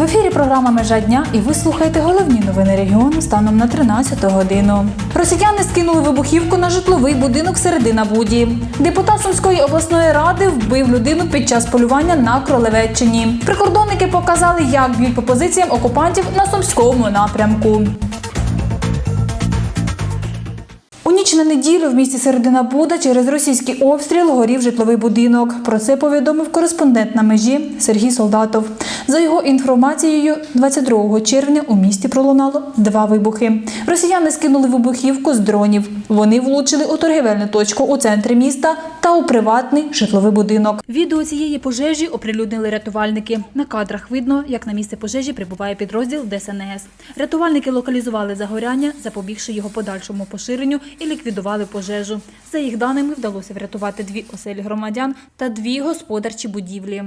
В ефірі програма Межа дня і ви слухаєте головні новини регіону станом на 13 годину. Росіяни скинули вибухівку на житловий будинок середина Буді. Депутат Сумської обласної ради вбив людину під час полювання на Кролевеччині. Прикордонники показали, як б'ють по позиціям окупантів на сумському напрямку. Ніч на неділю в місті Середина Буда через російський обстріл горів житловий будинок. Про це повідомив кореспондент на межі Сергій Солдатов. За його інформацією, 22 червня у місті пролунало два вибухи. Росіяни скинули вибухівку з дронів. Вони влучили у торгівельну точку у центрі міста та у приватний житловий будинок. Відео цієї пожежі оприлюднили рятувальники. На кадрах видно, як на місце пожежі прибуває підрозділ ДСНС. Рятувальники локалізували загоряння, запобігши його подальшому поширенню і ліквідували пожежу. За їх даними, вдалося врятувати дві оселі громадян та дві господарчі будівлі.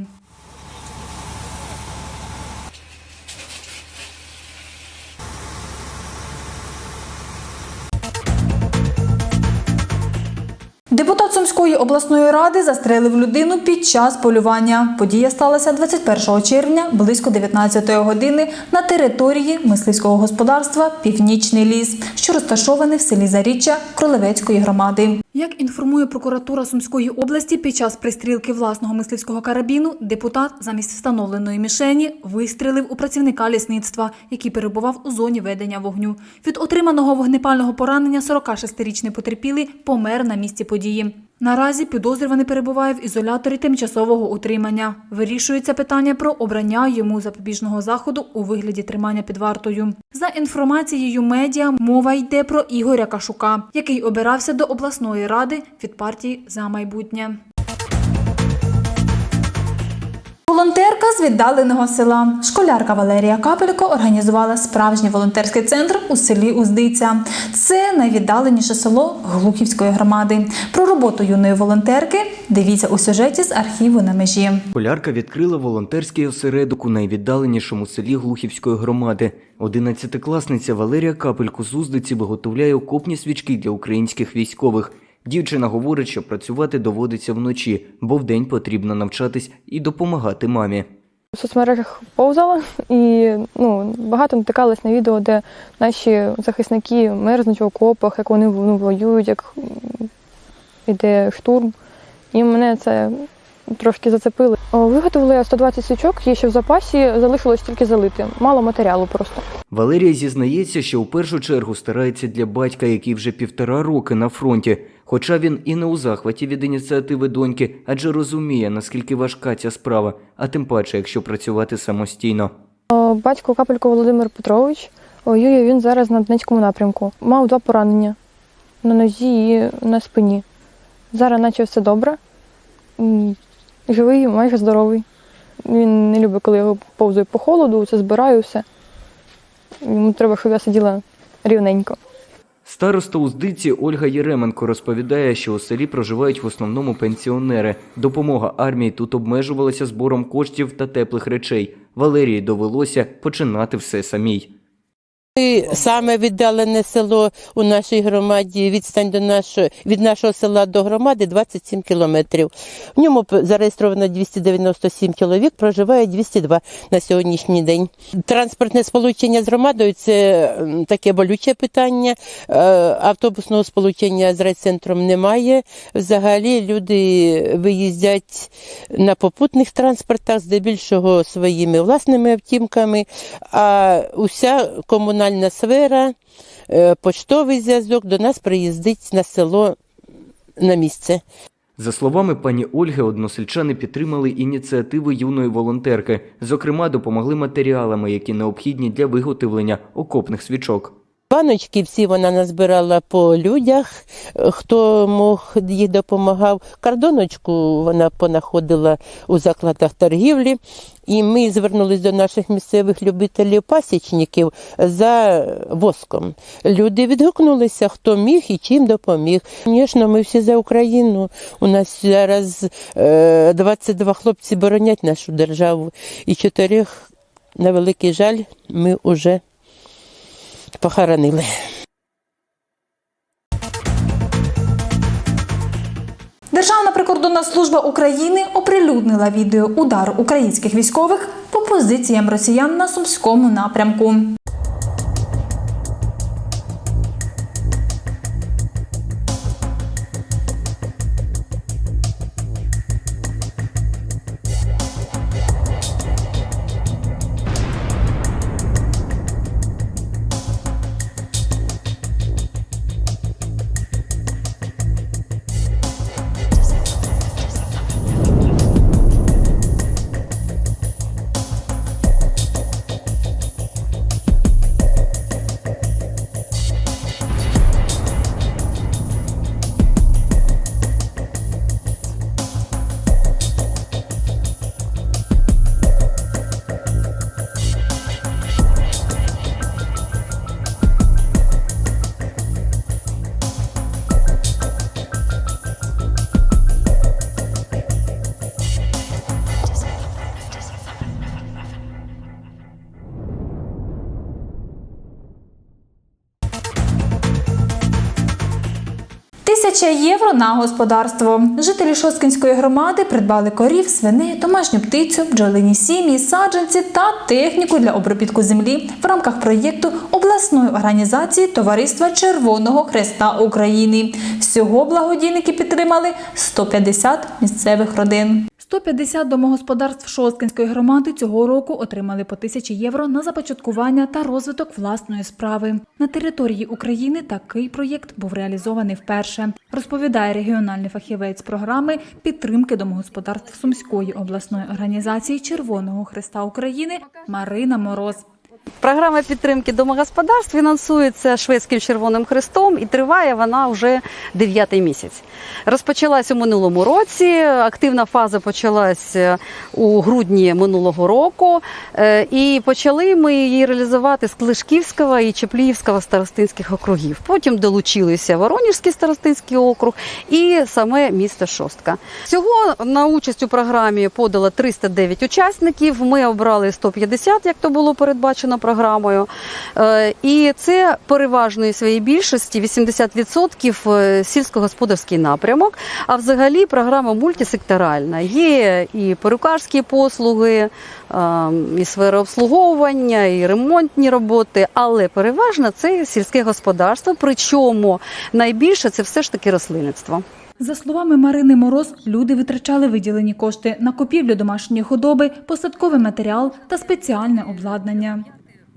Сумської обласної ради застрелив людину під час полювання. Подія сталася 21 червня близько 19 години на території мисливського господарства Північний ліс, що розташований в селі Заріччя Кролевецької громади. Як інформує прокуратура Сумської області, під час пристрілки власного мисливського карабіну депутат замість встановленої мішені вистрелив у працівника лісництва, який перебував у зоні ведення вогню. Від отриманого вогнепального поранення 46-річний потерпілий помер на місці події. Наразі підозрюваний перебуває в ізоляторі тимчасового утримання. Вирішується питання про обрання йому запобіжного заходу у вигляді тримання під вартою. За інформацією медіа, мова йде про Ігоря Кашука, який обирався до обласної ради від партії за майбутнє. Волонтерка з віддаленого села. Школярка Валерія Капелько організувала справжній волонтерський центр у селі Уздиця. Це найвіддаленіше село Глухівської громади. Про роботу юної волонтерки дивіться у сюжеті з архіву на межі. Полярка відкрила волонтерський осередок у найвіддаленішому селі Глухівської громади. Одинадцятикласниця Валерія Капелько з Уздиці виготовляє окопні свічки для українських військових. Дівчина говорить, що працювати доводиться вночі, бо вдень потрібно навчатись і допомагати мамі. В соцмережах повзала і ну, багато натикалась на відео, де наші захисники мерзнуть в окопах, як вони ну, воюють, як м, іде штурм. І мене це трошки зацепило. Виготовила я 120 свічок, є ще в запасі, залишилось тільки залити. Мало матеріалу просто. Валерія зізнається, що у першу чергу старається для батька, який вже півтора роки на фронті. Хоча він і не у захваті від ініціативи доньки, адже розуміє, наскільки важка ця справа, а тим паче, якщо працювати самостійно. Батько Капелько Володимир Петрович воює він зараз на Донецькому напрямку. Мав два поранення на нозі і на спині. Зараз наче все добре. Живий, майже здоровий. Він не любить, коли його повзаю по холоду, це збираю все. Йому треба, щоб я сиділа рівненько. Староста Уздиці Ольга Єременко розповідає, що у селі проживають в основному пенсіонери. Допомога армії тут обмежувалася збором коштів та теплих речей. Валерії довелося починати все самій. Саме віддалене село у нашій громаді, відстань до нашого, від нашого села до громади 27 кілометрів. В ньому зареєстровано 297 чоловік, проживає 202 на сьогоднішній день. Транспортне сполучення з громадою це таке болюче питання. Е, Автобусного сполучення з райцентром немає. Взагалі люди виїздять на попутних транспортах, здебільшого своїми власними автівками, а уся комунальна сфера, почтовий зв'язок до нас приїздить на село на місце. За словами пані Ольги, односельчани підтримали ініціативи юної волонтерки. Зокрема, допомогли матеріалами, які необхідні для виготовлення окопних свічок. Баночки всі вона назбирала по людях, е, хто мог їй допомагав. Кардоночку вона понаходила у закладах торгівлі. І ми звернулись до наших місцевих любителів пасічників за воском. Люди відгукнулися, хто міг і чим допоміг. Звісно, ми всі за Україну. У нас зараз е, 22 хлопці боронять нашу державу, і чотирьох, на великий жаль, ми вже похоронили. Державна прикордонна служба України оприлюднила відео удар українських військових по позиціям росіян на сумському напрямку. Тисяча євро на господарство. Жителі Шоскінської громади придбали корів, свини, домашню птицю, бджолині сім'ї, саджанці та техніку для обробітку землі в рамках проєкту обласної організації Товариства Червоного Хреста України. Всього благодійники підтримали 150 місцевих родин. 150 домогосподарств Шосткинської громади цього року отримали по тисячі євро на започаткування та розвиток власної справи. На території України такий проєкт був реалізований вперше, розповідає регіональний фахівець програми підтримки домогосподарств Сумської обласної організації Червоного Христа України Марина Мороз. Програма підтримки домогосподарств фінансується Шведським Червоним Хрестом і триває вона вже дев'ятий місяць. Розпочалась у минулому році. Активна фаза почалась е, у грудні минулого року. Е, І почали ми її реалізувати з Клишківського і Чепліївського старостинських округів. Потім долучилися Воронежський старостинський округ і саме місто Шостка. Всього на участь у програмі подало 309 учасників. Ми обрали 150, як то було передбачено програмою. Е, І це переважної своєї більшості 80% е, сільськогосподарський напрямок. А взагалі програма мультисекторальна. Є і перукарські послуги, е, і сфера обслуговування, і ремонтні роботи, але переважно це сільське господарство. Причому найбільше це все ж таки рослинництво. За словами Марини Мороз, люди витрачали виділені кошти на купівлю домашньої худоби, посадковий матеріал та спеціальне обладнання.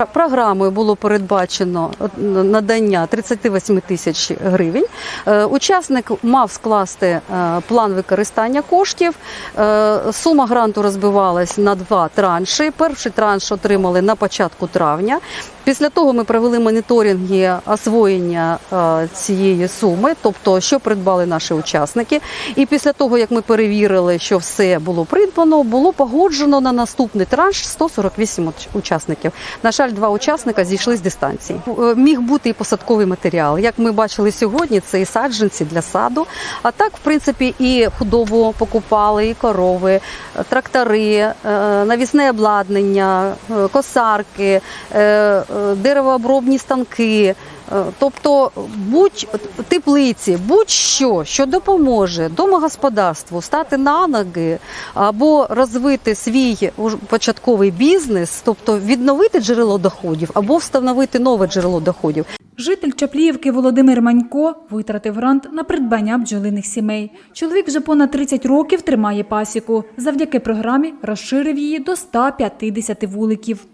Програмою було передбачено надання 38 тисяч гривень. Е, Учасник мав скласти е, план використання коштів. Е, Сума гранту розбивалась на два транші. Перший транш отримали на початку травня. Після того ми провели моніторинги освоєння цієї суми, тобто що придбали наші учасники. І після того, як ми перевірили, що все було придбано, було погоджено на наступний транш 148 учасників. На жаль, два учасника зійшли з дистанції. Е, Міг бути і посадковий матеріал. Як ми бачили сьогодні, це і саджанці для саду. А так, в принципі, і худобу покупали, і корови, е, трактори, е, навісне обладнання, косарки, деревообробні станки. Е, Тобто будь теплиці, будь-що, що допоможе домогосподарству стати на ноги або розвити свій початковий бізнес, тобто відновити джерело доходів або встановити нове джерело доходів. Житель Чапліївки Володимир Манько витратив грант на придбання бджолиних сімей. Чоловік вже понад 30 років тримає пасіку. Завдяки програмі розширив її до 150 вуликів.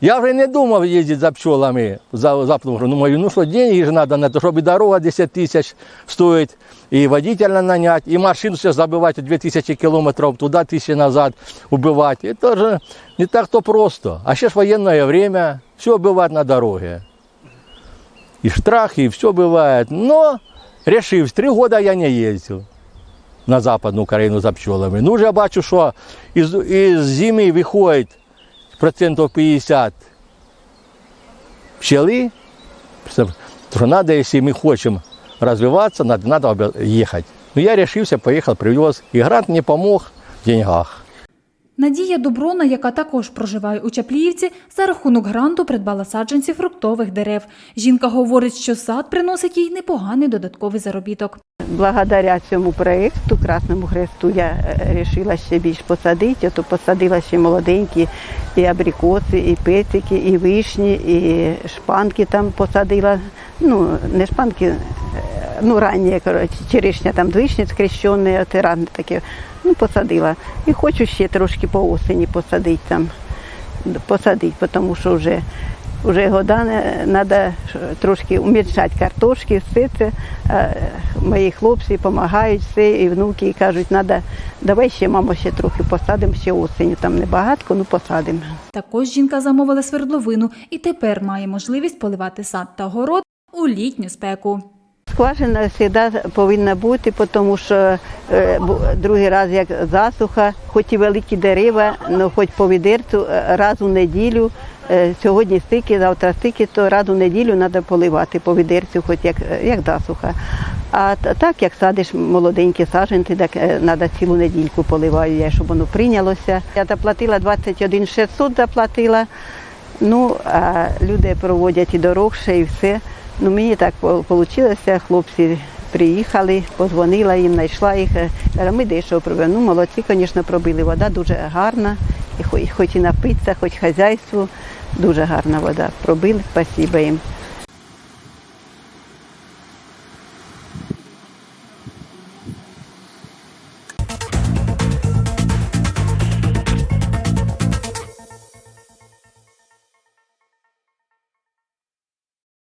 Я вже не думав їздити за пчелами, за, за плугом. Думаю, ну що, деньги ж треба на те, щоб і дорога 10 тисяч стоїть, і водителя наняти, і машину ще забивати 2000 кілометрів туди, тисячі назад убивати. Це ж не так то просто. А ще ж воєнне время, все буває на дороге. І штрафи, і все буває. Но решив, три роки я не їздив на Западну Україну за пчелами. Ну, вже бачу, що із, із зими виходить процентов 50 пчелы, что надо, если мы хотим развиваться, надо, надо ехать. Но я решился, поехал, привез. И грант мне помог в деньгах. Надія Доброна, яка також проживає у Чапліївці, за рахунок гранту придбала саджанці фруктових дерев. Жінка говорить, що сад приносить їй непоганий додатковий заробіток. Благодаря цьому проєкту Красному Хресту я вирішила ще більш посадити, то посадила ще молоденькі і абрикоси, і петики, і вишні, і шпанки там посадила. Ну, не шпанки, е, ну ранні, коротше, черешня там вишні скрещені, ранні таке. Ну, посадила. І хочу ще трошки по осені посадити там. Посадити, тому що вже вже года треба трошки умільшати картошки, все це. Мої хлопці допомагають, все, і внуки і кажуть, треба, давай ще, мамо, ще трохи посадимо, ще осінню. Там небагатко, ну посадимо. Також жінка замовила свердловину і тепер має можливість поливати сад та город у літню спеку. Скважина завжди повинна бути, тому що е, другий раз як засуха, хоч і великі дерева, але хоч по відерцю е, раз у неділю. е, Сьогодні стики, завтра стики, то раз у неділю треба поливати по відерцю, хоч як, як засуха. А так, як садиш молоденькі саджанці, так треба цілу недільку поливаю я, щоб воно прийнялося. Я заплатила 21 600 заплатила. Ну, а люди проводять і дорогше, і все. Ну, мені так вийшло, хлопці приїхали, подзвонила їм, знайшла їх. Ми дещо пробили. Ну, молодці, звісно, пробили. Вода дуже гарна, і хоч і напитися, хоч хазяйству, дуже гарна вода. Пробили, спасіба їм.